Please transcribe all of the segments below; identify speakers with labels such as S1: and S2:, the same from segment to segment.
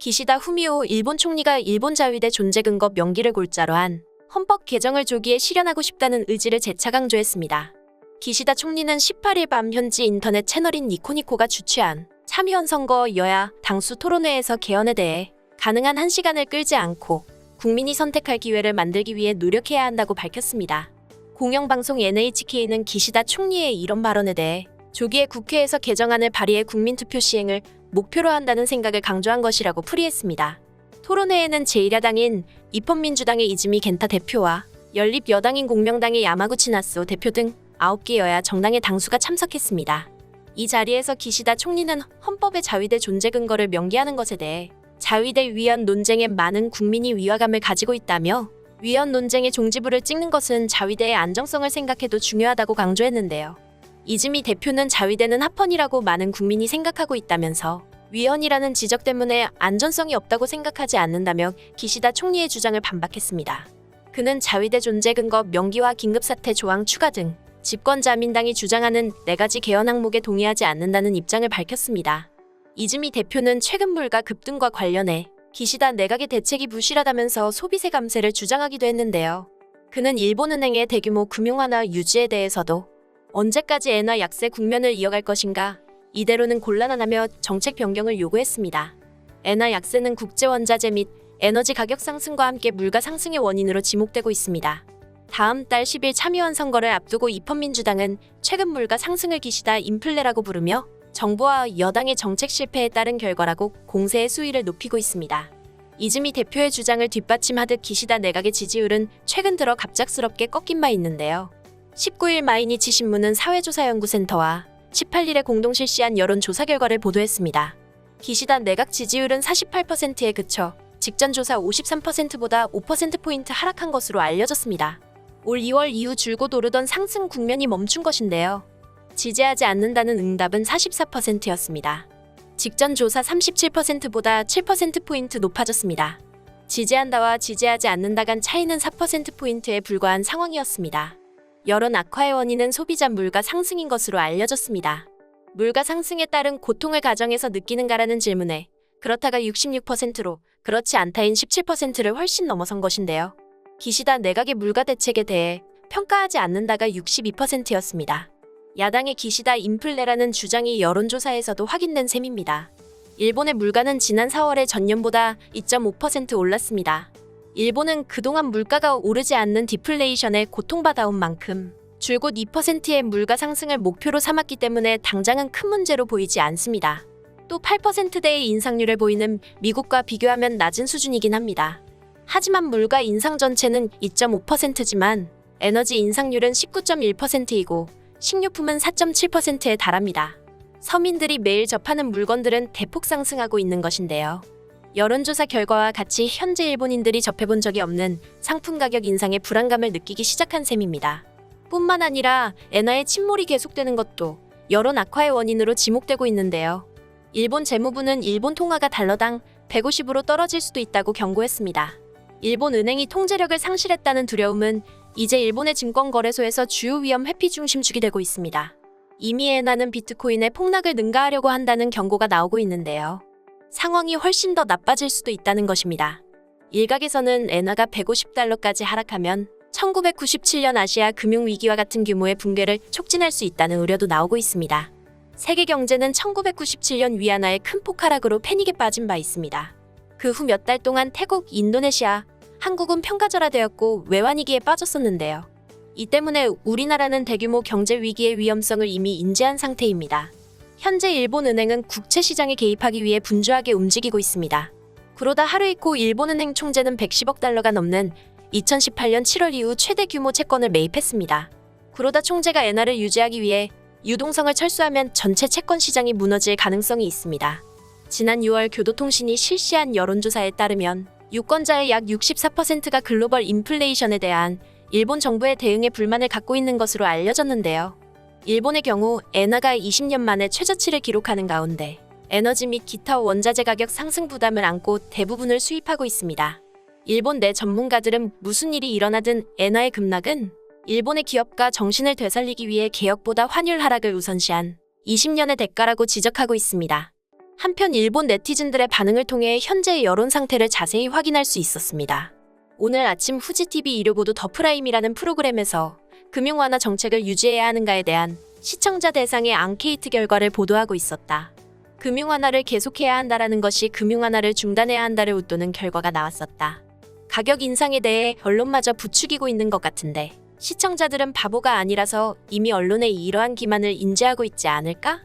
S1: 기시다 후미오 일본 총리가 일본 자위대 존재 근거 명기를 골자로 한 헌법 개정을 조기에 실현하고 싶다는 의지를 재차 강조했습니다. 기시다 총리는 18일 밤 현지 인터넷 채널인 니코니코가 주최한 참의원 선거 여야 당수 토론회에서 개헌에 대해 가능한 한 시간을 끌지 않고 국민이 선택할 기회를 만들기 위해 노력해야 한다고 밝혔습니다. 공영방송 NHK는 기시다 총리의 이런 발언에 대해 조기에 국회에서 개정안을 발의해 국민투표 시행을 목표로 한다는 생각을 강조한 것이라고 풀이했습니다. 토론회에는 제1야당인 입헌민주당의 이즈미 겐타 대표와 연립여당인 공명당의 야마구치 나스오 대표 등 9개 여야 정당의 당수가 참석했습니다. 이 자리에서 기시다 총리는 헌법의 자위대 존재 근거를 명기하는 것에 대해 자위대 위헌 논쟁에 많은 국민이 위화감을 가지고 있다며 위헌 논쟁의 종지부를 찍는 것은 자위대의 안정성을 생각해도 중요하다고 강조했는데요. 이즈미 대표는 자위대는 합헌이라고 많은 국민이 생각하고 있다면서 위헌이라는 지적 때문에 안전성이 없다고 생각하지 않는다며 기시다 총리의 주장을 반박했습니다. 그는 자위대 존재 근거 명기와 긴급사태 조항 추가 등 집권자민당이 주장하는 네 가지 개헌 항목에 동의하지 않는다는 입장을 밝혔습니다. 이즈미 대표는 최근 물가 급등과 관련해 기시다 내각의 대책이 부실하다면서 소비세 감세를 주장하기도 했는데요. 그는 일본은행의 대규모 금융 완화 유지에 대해서도 언제까지 엔화 약세 국면을 이어갈 것인가 이대로는 곤란하다며 정책 변경을 요구했습니다. 엔화 약세는 국제 원자재 및 에너지 가격 상승과 함께 물가 상승의 원인으로 지목되고 있습니다. 다음 달 10일 참의원 선거를 앞두고 입헌민주당은 최근 물가 상승을 기시다 인플레라고 부르며 정부와 여당의 정책 실패에 따른 결과라고 공세의 수위를 높이고 있습니다. 이즈미 대표의 주장을 뒷받침하듯 기시다 내각의 지지율은 최근 들어 갑작스럽게 꺾인 바 있는데요. 19일 마이니치 신문은 사회조사연구센터와 18일에 공동 실시한 여론조사 결과를 보도했습니다. 기시다 내각 지지율은 48%에 그쳐 직전 조사 53%보다 5%포인트 하락한 것으로 알려졌습니다. 올 2월 이후 줄곧 오르던 상승 국면이 멈춘 것인데요. 지지하지 않는다는 응답은 44%였습니다. 직전 조사 37%보다 7%포인트 높아졌습니다. 지지한다와 지지하지 않는다 간 차이는 4%포인트에 불과한 상황이었습니다. 여론 악화의 원인은 소비자 물가 상승인 것으로 알려졌습니다. 물가 상승에 따른 고통을 가정에서 느끼는가라는 질문에 그렇다가 66%로 그렇지 않다인 17%를 훨씬 넘어선 것인데요. 기시다 내각의 물가 대책에 대해 평가하지 않는다가 62%였습니다. 야당의 기시다 인플레라는 주장이 여론조사에서도 확인된 셈입니다. 일본의 물가는 지난 4월에 전년보다 2.5% 올랐습니다. 일본은 그동안 물가가 오르지 않는 디플레이션에 고통받아온 만큼 줄곧 2%의 물가 상승을 목표로 삼았기 때문에 당장은 큰 문제로 보이지 않습니다. 또 8%대의 인상률을 보이는 미국과 비교하면 낮은 수준이긴 합니다. 하지만 물가 인상 전체는 2.5%지만 에너지 인상률은 19.1%이고 식료품은 4.7%에 달합니다. 서민들이 매일 접하는 물건들은 대폭 상승하고 있는 것인데요. 여론조사 결과와 같이 현재 일본인들이 접해본 적이 없는 상품 가격 인상에 불안감을 느끼기 시작한 셈입니다. 뿐만 아니라 엔화의 침몰이 계속되는 것도 여론 악화의 원인으로 지목되고 있는데요. 일본 재무부는 일본 통화가 달러당 150으로 떨어질 수도 있다고 경고했습니다. 일본 은행이 통제력을 상실했다는 두려움은 이제 일본의 증권거래소에서 주요 위험 회피 중심축이 되고 있습니다. 이미 엔화는 비트코인의 폭락을 능가하려고 한다는 경고가 나오고 있는데요. 상황이 훨씬 더 나빠질 수도 있다는 것입니다. 일각에서는 엔화가 150달러까지 하락하면 1997년 아시아 금융위기와 같은 규모의 붕괴를 촉진할 수 있다는 우려도 나오고 있습니다. 세계 경제는 1997년 위안화의 큰 폭하락으로 패닉에 빠진 바 있습니다. 그 후 몇 달 동안 태국, 인도네시아, 한국은 평가절하되었고 외환위기에 빠졌었는데요. 이 때문에 우리나라는 대규모 경제 위기의 위험성을 이미 인지한 상태입니다. 현재 일본은행은 국채 시장에 개입하기 위해 분주하게 움직이고 있습니다. 그러다 하루 이코 일본은행 총재는 110억 달러가 넘는 2018년 7월 이후 최대 규모 채권을 매입했습니다. 그러다 총재가 엔화를 유지하기 위해 유동성을 철수하면 전체 채권 시장이 무너질 가능성이 있습니다. 지난 6월 교도통신이 실시한 여론조사에 따르면 유권자의 약 64%가 글로벌 인플레이션에 대한 일본 정부의 대응에 불만을 갖고 있는 것으로 알려졌는데요. 일본의 경우 엔화가 20년 만에 최저치를 기록하는 가운데 에너지 및 기타 원자재 가격 상승 부담을 안고 대부분을 수입하고 있습니다. 일본 내 전문가들은 무슨 일이 일어나든 엔화의 급락은 일본의 기업과 정신을 되살리기 위해 개혁보다 환율 하락을 우선시한 20년의 대가라고 지적하고 있습니다. 한편 일본 네티즌들의 반응을 통해 현재의 여론 상태를 자세히 확인할 수 있었습니다. 오늘 아침 후지TV 일요보도 더 프라임이라는 프로그램에서 금융 완화 정책을 유지해야 하는가에 대한 시청자 대상의 앙케이트 결과를 보도하고 있었다. 금융 완화를 계속해야 한다라는 것이 금융 완화를 중단해야 한다를 웃도는 결과가 나왔었다. 가격 인상에 대해 언론마저 부추기고 있는 것 같은데 시청자들은 바보가 아니라서 이미 언론의 이러한 기만을 인지하고 있지 않을까?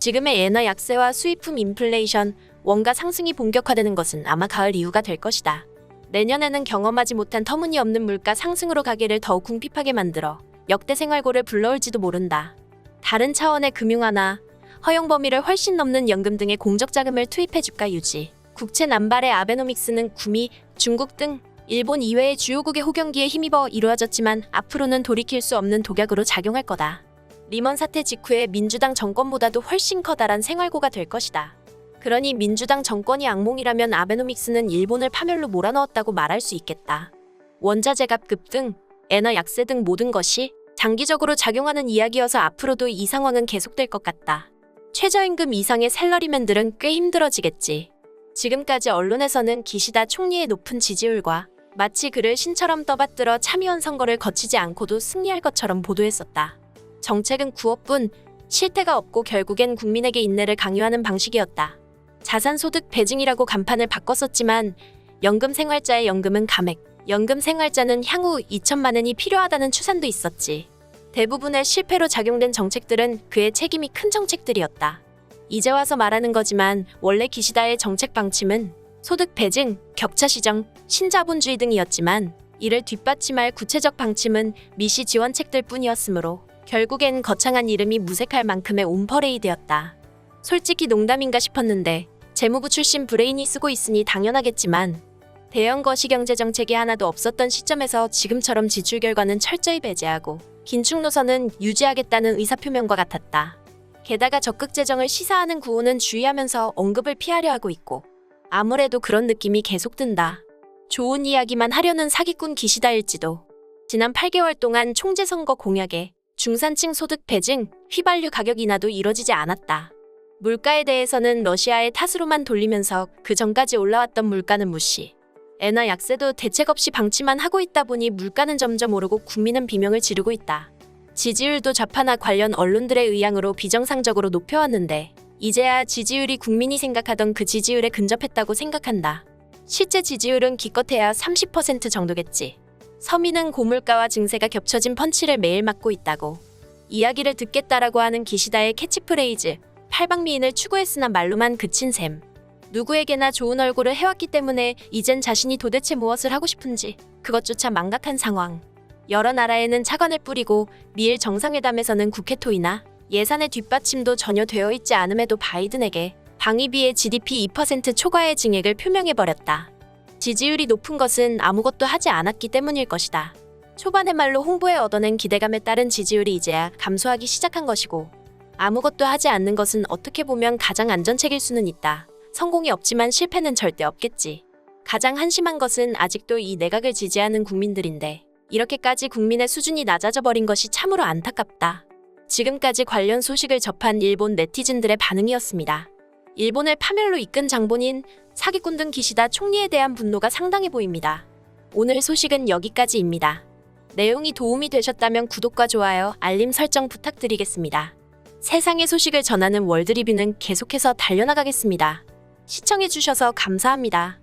S1: 지금의 엔화 약세와 수입품 인플레이션, 원가 상승이 본격화되는 것은 아마 가을 이후가 될 것이다. 내년에는 경험하지 못한 터무니없는 물가 상승으로 가게를 더욱 궁핍하게 만들어 역대 생활고를 불러올지도 모른다. 다른 차원의 금융 하나, 허용 범위를 훨씬 넘는 연금 등의 공적 자금을 투입해 주가 유지. 국채 남발의 아베노믹스는 구미, 중국 등 일본 이외의 주요국의 호경기에 힘입어 이루어졌지만 앞으로는 돌이킬 수 없는 독약으로 작용할 거다. 리먼 사태 직후에 민주당 정권보다도 훨씬 커다란 생활고가 될 것이다. 그러니 민주당 정권이 악몽이라면 아베노믹스는 일본을 파멸로 몰아넣었다고 말할 수 있겠다. 원자재 값 급 등 엔화 약세 등 모든 것이 장기적으로 작용하는 이야기여서 앞으로도 이 상황은 계속될 것 같다. 최저임금 이상의 셀러리맨들은 꽤 힘들어지겠지. 지금까지 언론에서는 기시다 총리의 높은 지지율과 마치 그를 신처럼 떠받들어 참의원 선거를 거치지 않고도 승리할 것처럼 보도했었다. 정책은 구업뿐 실태가 없고 결국엔 국민에게 인내를 강요하는 방식이었다. 자산소득 배증이라고 간판을 바꿨었지만 연금 생활자의 연금은 감액, 연금 생활자는 향후 2천만 원이 필요하다는 추산도 있었지. 대부분의 실패로 작용된 정책들은 그의 책임이 큰 정책들이었다. 이제 와서 말하는 거지만 원래 기시다의 정책 방침은 소득 배증, 격차 시정, 신자본주의 등이었지만 이를 뒷받침할 구체적 방침은 미시 지원책들 뿐이었으므로 결국엔 거창한 이름이 무색할 만큼의 온퍼레이드였다. 솔직히 농담인가 싶었는데 재무부 출신 브레인이 쓰고 있으니 당연하겠지만 대형 거시경제 정책이 하나도 없었던 시점에서 지금처럼 지출 결과는 철저히 배제하고 긴축 노선은 유지하겠다는 의사표명과 같았다. 게다가 적극 재정을 시사하는 구호는 주의하면서 언급을 피하려 하고 있고 아무래도 그런 느낌이 계속 든다. 좋은 이야기만 하려는 사기꾼 기시다일지도. 지난 8개월 동안 총재 선거 공약에 중산층 소득 배증, 휘발유 가격 인하도 이뤄지지 않았다. 물가에 대해서는 러시아의 탓으로만 돌리면서 그 전까지 올라왔던 물가는 무시. 엔화 약세도 대책 없이 방치만 하고 있다 보니 물가는 점점 오르고 국민은 비명을 지르고 있다. 지지율도 좌파나 관련 언론들의 의향으로 비정상적으로 높여왔는데 이제야 지지율이 국민이 생각하던 그 지지율에 근접했다고 생각한다. 실제 지지율은 기껏해야 30% 정도겠지. 서민은 고물가와 증세가 겹쳐진 펀치를 매일 맞고 있다고. 이야기를 듣겠다라고 하는 기시다의 캐치프레이즈, 팔방미인을 추구했으나 말로만 그친 셈. 누구에게나 좋은 얼굴을 해왔기 때문에 이젠 자신이 도대체 무엇을 하고 싶은지 그것조차 망각한 상황. 여러 나라에는 차관을 뿌리고 미일 정상회담에서는 국회 토의나 예산의 뒷받침도 전혀 되어 있지 않음에도 바이든에게 방위비의 GDP 2% 초과의 증액을 표명해버렸다. 지지율이 높은 것은 아무것도 하지 않았기 때문일 것이다. 초반의 말로 홍보에 얻어낸 기대감에 따른 지지율이 이제야 감소하기 시작한 것이고 아무것도 하지 않는 것은 어떻게 보면 가장 안전책일 수는 있다. 성공이 없지만 실패는 절대 없겠지. 가장 한심한 것은 아직도 이 내각을 지지하는 국민들인데 이렇게까지 국민의 수준이 낮아져 버린 것이 참으로 안타깝다. 지금까지 관련 소식을 접한 일본 네티즌들의 반응이었습니다. 일본을 파멸로 이끈 장본인 사기꾼 등 기시다 총리에 대한 분노가 상당해 보입니다. 오늘 소식은 여기까지입니다. 내용이 도움이 되셨다면 구독과 좋아요, 알림 설정 부탁드리겠습니다. 세상의 소식을 전하는 월드리뷰는 계속해서 달려나가겠습니다. 시청해주셔서 감사합니다.